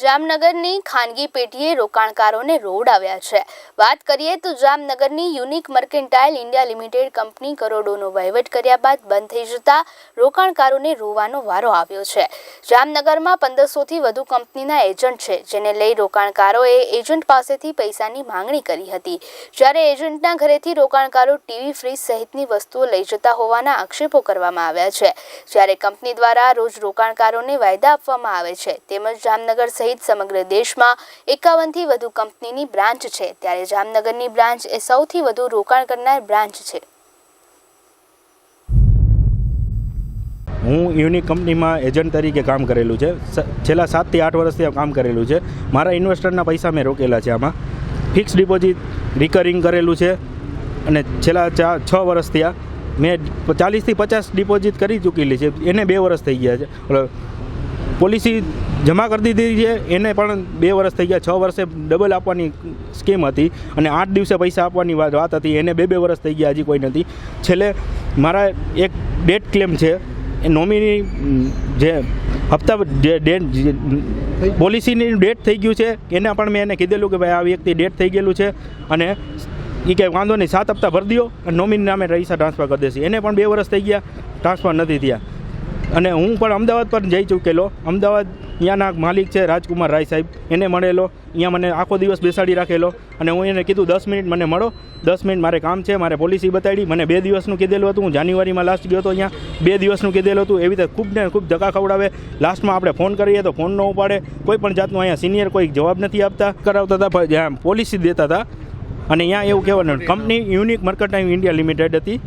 જામનગરની ખાનગી પેઢીએ રોકાણકારોને રોવડાવ્યા છે. વાત કરીએ તો જામનગરની unique mercantile India limited company કરોડોનો વહીવટ કર્યા બાદ બંધ થઈ જતા રોકાણકારોને રોવાનો વારો આવ્યો છે. જામનગરમાં પંદરસોથી વધુ કંપનીના એજન્ટ છે, જેને લઈ રોકાણકારોએ એજન્ટ પાસેથી પૈસાની માંગણી કરી હતી. જ્યારે એજન્ટના ઘરેથી રોકાણકારો ટીવી, ફ્રીજ સહિતની વસ્તુઓ લઈ જતા હોવાના આક્ષેપો કરવામાં આવ્યા છે. જ્યારે કંપની દ્વારા રોજ રોકાણકારોને વાયદા આપવામાં આવે છે, તેમજ જામનગર સહિત સમગ્ર દેશમાં એકાવનથી વધુ કંપનીની બ્રાન્ચ છે. ત્યારે જામનગરની બ્રાન્ચ એ સૌથી વધુ રોકાણ કરનાર બ્રાન્ચ છે. હું યુનિક કંપનીમાં એજન્ટ તરીકે કામ કરેલું છે. છેલ્લા સાતથી આઠ વર્ષથી કામ કરેલું છે. મારા ઇન્વેસ્ટરના પૈસા મેં રોકેલા છે આમાં. ફિક્સ ડિપોઝિટ રિકરિંગ કરેલું છે. અને છેલ્લા ચા, છ વર્ષથી આ મેં ચાલીસથી પચાસ ડિપોઝિટ કરી ચૂકેલી છે. એને બે વર્ષ થઈ ગયા છે. પોલિસી જમા કરી દીધી છે. એને પણ બે વર્ષ થઈ ગયા. છ વર્ષે ડબલ આપવાની સ્કીમ હતી અને આઠ દિવસે પૈસા આપવાની વાત વાત હતી. એને બે બે વર્ષ થઈ ગયા, હજી કોઈ નથી. છેલ્લે મારા એક ડેટ ક્લેમ છે. એ નોમિની જે હપ્તા પોલિસીની ડેટ થઈ ગયું છે. એને પણ મેં એને કીધેલું કે ભાઈ આ વ્યક્તિ ડેટ થઈ ગયેલું છે અને એ કંઈ વાંધો નહીં, સાત હપ્તા ભરી દો અને નોમિની નામે પૈસા ટ્રાન્સફર કરી દેશે. એને પણ બે વર્ષ થઈ ગયા ટ્રાન્સફર નથી થયા. અને હું પણ અમદાવાદ પર જઈ ચૂકેલો. અમદાવાદ ત્યાંના માલિક છે રાજકુમાર રાય સાહેબ. એને મળેલો. અહીંયા મને આખો દિવસ બેસાડી રાખેલો. અને હું એને કીધું, દસ મિનિટ મને મળો. દસ મિનિટ મારે કામ છે, મારે પોલિસી બતાડી. મને બે દિવસનું કીધેલું હતું. હું જાન્યુઆરીમાં લાસ્ટ ગયો હતો અહીંયા. બે દિવસનું કીધેલું હતું. એવી રીતે ખૂબ ને ખૂબ ધક્કા ખવડાવે. લાસ્ટમાં આપણે ફોન કરીએ તો ફોન ન ઉપાડે. કોઈ પણ જાતનું અહીંયા સિનિયર કોઈ જવાબ નથી આપતા. કરાવતા હતા પોલિસી દેતા હતા. અને અહીંયા એવું કહેવાનું company unique mercantile India limited હતી.